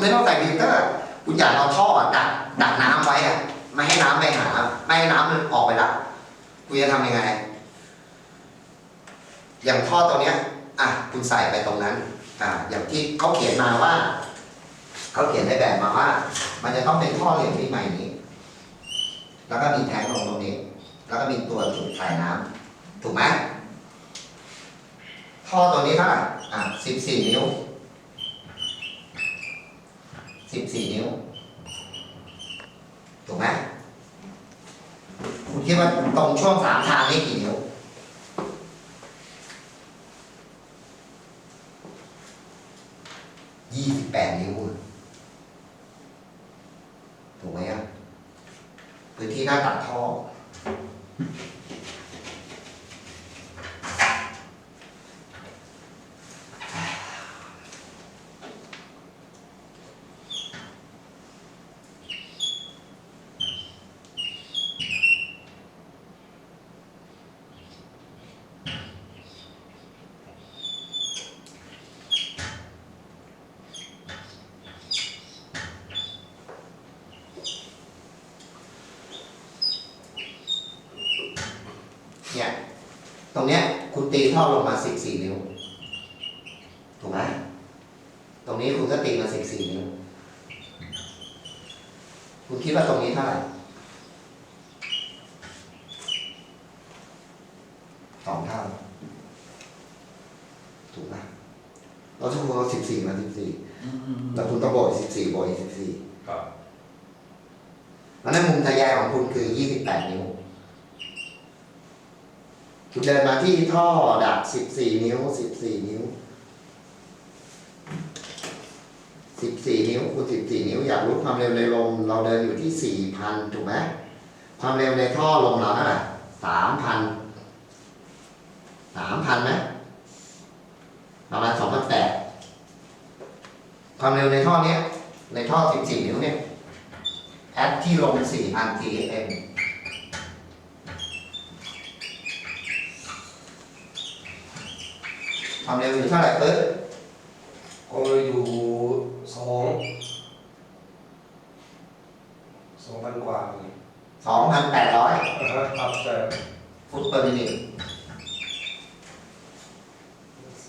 คุณไม่ต้องใส่ฟิลเตอร์ คุณอยากเอาท่อดักดักน้ำไว้อะไม่ให้น้ำไปหา ไม่ให้น้ำมันออกไปละคุณจะทำยังไง อย่างท่อตัวเนี้ย อะ คุณใส่ไปตรงนั้น อ่า อย่างที่เขาเขียนมาว่าเขาเขียนในแบบมาว่า มันจะต้องเป็นท่อเหลี่ยมที่ใหม่นี้ แล้วก็มีแทงลงตรงนี้ แล้วก็มีตัวจุดถ่ายน้ำถูกไหมท่อตัวนี้เท่าไหร่อะสิบสี่นิ้ว สิบสี่นิ้ว ถูกไหมคุณคิดว่าตรงช่วงสามทางนี้กี่นิ้วยี่สิบแปดนิ้ว ถูกไหมอะพื้นที่หน้าตัดท่อ เนี่ย ตรงเนี้ยคุณตีท่อลงมาสิบสี่นิ้ว ถูกไหมตรงนี้คุณก็ตีมาสิบสี่นิ้ว คุณคิดว่าตรงนี้เท่าไหร่สองเท่า ถูกไหมเราทุกคนเอาสิบสี่มาสิบสี่แล้วคุณต้องบวกสิบสี่บวกสิบสี่ครับแล้วนั้นมุมทะแยงของคุณคือยี่สิบแปดนิ้วคุณ เดินมาที่ท่อดักสิบสี่นิ้วสิบสี่นิ้วสิบสี่นิ้วคูณสิบสี่นิ้วอยากรู้ความเร็วในลม เราเดินอยู่ที่สี่พันถูกไหมความเร็วในท่อลมเราเท่าไหร่สามพันสามพันไหมประมาณสองพันแปดความเร็วในท่อเนี้ยในท่อสิบสี่นิ้วเนี่ยแอดที่ลงสี่พัน TFM ความเร็วอยู่เท่าไหร่เอิร์ธก็อยู่สองสองพันกว่าเลยสองพันแปดร้อยอ่าฮะครับแต่ฟุตเปอร์มินิ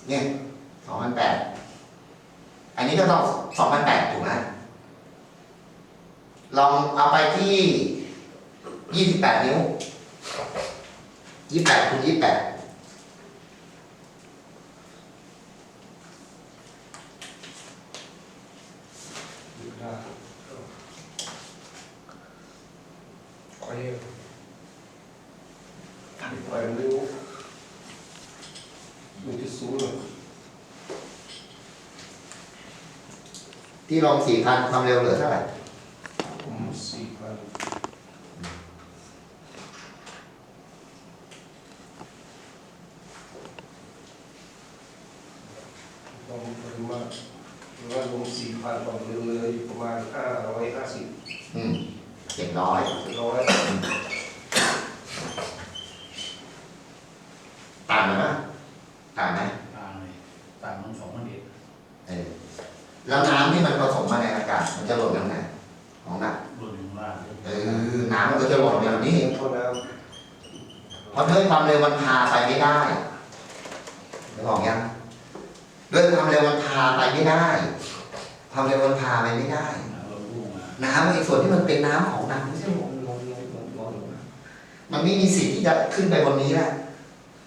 เนี่ยสองพันแปดอันนี้ก็ต้องสองพันแปดถูกไหมลองเอาไปที่ยี่สิบแปดนิ้วยี่สิบแปดคูณยี่สิบแปด อยู่ได้ไป ไปเร็วหนึ่งจุดศูนย์เลยที่ลองสี่พันความเร็วเหลือเท่าไหร่ผมสี่พันต้องปริมาณหรือว่าลงสี่พันต่อเดือนเลยอยู่ประมาณห้าร้อยห้าสิบ อืมเจ็ดร้อย ร้อย ต่างไหมต่างไหมต่างเลยต่างทั้งสองพันเอ็ดเออแล้วน้ำที่มันผสมมาในอากาศมันจะหล่นยังไงของหนักรวมถึงล่างเลยเออน้ำมันก็จะหล่นแบบนี้เท่านั้นเพราะด้วยความเร็วมันพาไปไม่ได้นึกออกยังด้วยความเร็วมันพาไปไม่ได้ ความเร็วมันพาไปไม่ได้เราพุ่งมาน้ำไอ้ส่วนที่มันเป็นน้ำของน้ำไม่ใช่ลงลงลงลงลงลงมันไม่มีสิทธิ์ที่จะขึ้นไปบนนี้แหละ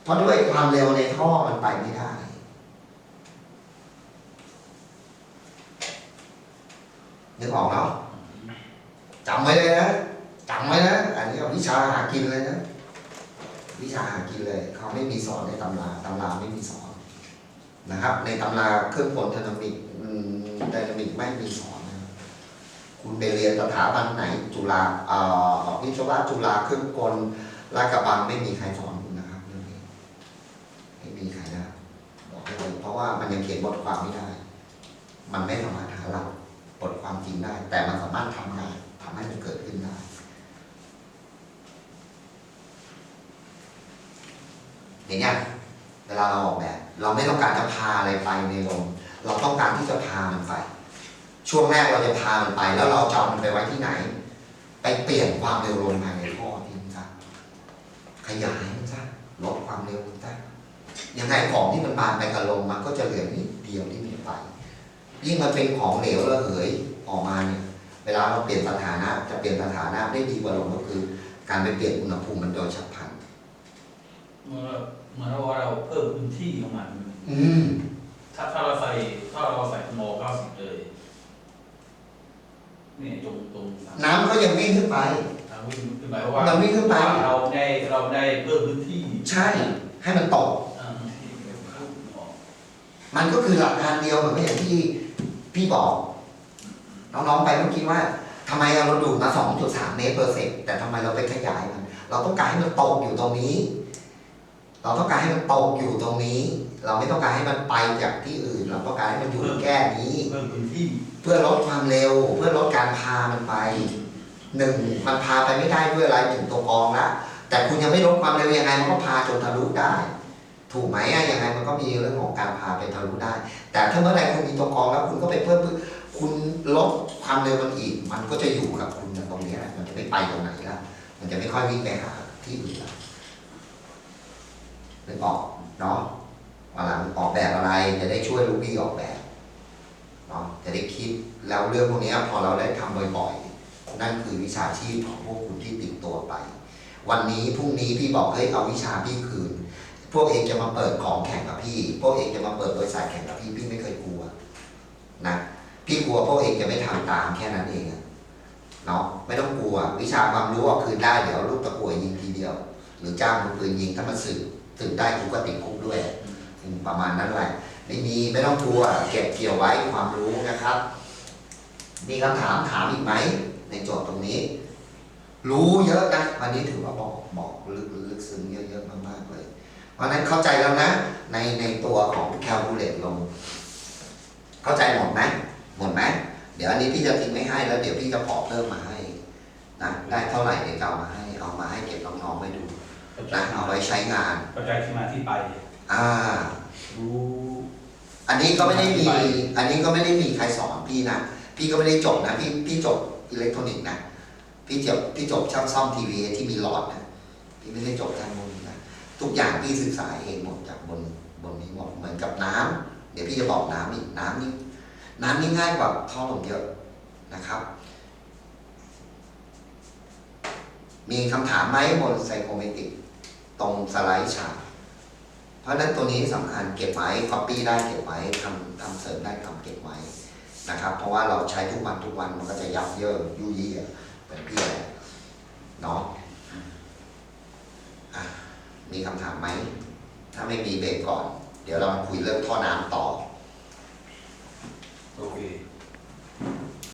เพราะด้วยความเร็วในท่อมันไปไม่ได้นึกออกเนาะจำไว้เลยนะจำไว้นะอันนี้วิชาหากินเลยนะวิชาหากินเลยเขาไม่มีสอนในตำราตำราไม่มีสอนนะครับ ในตำราเครื่องกลไดนามิกอืมไดนามิกไม่มีสอนนะคุณไปเรียนสถาบันไหนจุฬาเอ่อวิศวะจุฬาเครื่องกลลากบังไม่มีใครสอน มันยังเขียนบทความไม่ได้ มันไม่สามารถหาหลักบทความจริงได้ แต่มันสามารถทำงานทำให้มันเกิดขึ้นได้อย่างเงี้ยเวลาเราออกแบบ เราไม่ต้องการจะพาอะไรไปในลมเราต้องการที่จะพามันไป ช่วงแรกเราจะพามันไป แล้วเราจะเอามันไปไว้ที่ไหน ไปเปลี่ยนความเร็วลมภายในท่อนี่มันซะขยายมันซะลดความเร็วมันซะ ยังไงของที่มันบานไปกับลมมันก็จะเหลือนิดเดียวที่มันจะไป ยิ่งมันเป็นของเหลวระเหยออกมาเนี่ยเวลาเราเปลี่ยนสถานะ จะเปลี่ยนสถานะได้ดีกว่าลมก็คือ การไปเปลี่ยนอุณหภูมิมันโดยฉับพลันเมื่อเมื่อว่าเราเพิ่มพื้นที่ของมันอืมถ้าถ้าเราใส่ถ้าเราใส่โมเก้าสิบเลยนี่ตรงตรงสามน้ำก็ยังวิ่งขึ้นไปทางวิ่งขึ้นไปเพราะว่าเราวิ่งขึ้นไปเราได้เราได้เพิ่มพื้นที่ ใช่ ให้มันตก อ่าที่เข้าออก มันก็คือหลักการเดียวเหมือนกับอย่างที่พี่บอก น้องๆไปเมื่อกี้ว่าทำไมเราดูดมา 2.3 เมตรเปอร์เซ็นต์แต่ทำไมเราไปขยายมัน เราต้องการให้มันตกอยู่ตรงนี้ เราต้องการให้มันตกอยู่ตรงนี้ เราไม่ต้องการให้มันไปจากที่อื่น เราต้องการให้มันอยู่แค่นี้เพิ่มพื้นที่เพื่อลดความเร็ว เพื่อลดการพามันไปหนึ่งมันพาไปไม่ได้ด้วยอะไรหนึ่งตัวกรองละแต่คุณยังไม่ลดความเร็วยังไงมันก็พาจนทะลุได้ ถูกไหมอะยังไงมันก็มีเรื่องของการพาไปทะลุได้ แต่ถ้าเมื่อไหร่คุณมีตัวกรองแล้วคุณก็ไปเพิ่มคุณลดความเร็วมันอีก มันก็จะอยู่กับคุณตรงนี้แหละมันจะไม่ไปตรงไหนละมันจะไม่ค่อยวิ่งไปหาที่อื่นละนึกออกเนาะวันหลังออกแบบอะไรจะได้ช่วยลูกพี่ออกแบบเนาะจะได้คิดแล้วเรื่องพวกนี้พอเราได้ทำบ่อยๆ นั่นคือวิชาชีพของพวกคุณที่ติดตัวไป วันนี้พรุ่งนี้พี่บอกเฮ้ยเอาวิชาพี่คืน พวกเองจะมาเปิดของแข่งกับพี่ พวกเองจะมาเปิดบริษัทแข่งกับพี่ พี่ไม่เคยกลัวนะพี่กลัวพวกเองจะไม่ทำตามแค่นั้นเองเนาะไม่ต้องกลัว วิชาความรู้เอาคืนได้เดี๋ยวลูกตะกวยิงทีเดียว หรือจ้างมือปืนยิงถ้ามันสึกสึกได้กูก็ติดคุกด้วยประมาณนั้นแหละไม่มีไม่ต้องกลัวเก็บเกี่ยวไว้ความรู้นะครับ มีคำถามถามอีกไหมในโจทย์ตรงนี้ รู้เยอะนะวันนี้ถือว่าบอกบอกลึกลึกซึ้งเยอะๆมากๆเลย เพราะฉะนั้นเข้าใจแล้วนะ ในในตัวของแคลคูลเลตลง เข้าใจหมดไหมหมดไหมเดี๋ยวอันนี้พี่จะทิ้งไม่ให้แล้วเดี๋ยวพี่จะขอเพิ่มมาให้นะได้เท่าไหร่เดี๋ยวจะเอามาให้ เอามาให้เก็บน้องๆไว้ดูเข้าใจนะเอาไว้ใช้งานเข้าใจที่มาที่ไป อ่ารู้อันนี้ก็ไม่ได้มี อันนี้ก็ไม่ได้มีใครสอนพี่นะ พี่ก็ไม่ได้จบนะ พี่พี่จบอิเล็กทรอนิกส์นะ พี่จบพี่จบช่างซ่อมทีวีที่มีหลอดนะ พี่ไม่ได้จบทางบนนะ ทุกอย่างพี่ศึกษาเองหมดจากบนบนนี้หมดเหมือนกับน้ำเดี๋ยวพี่จะบอกน้ำอีกน้ำนี่น้ำนี่ง่ายกว่าท่อลมเยอะนะครับ มีคำถามไหมบนไซโคเมติกตรงสไลด์ฉากเพราะฉะนั้นตัวนี้สำคัญเก็บไว้ copy ได้เก็บไว้ทำทำเสริมได้ทำเก็บไว้นะครับ เพราะว่าเราใช้ทุกวันทุกวันมันก็จะยับเยินยุ่ยเยอะเหมือนพี่แหละเนาะอะ มีคำถามไหม ถ้าไม่มีเบรกก่อน เดี๋ยวเรามาคุยเรื่องท่อน้ำต่อ โอเค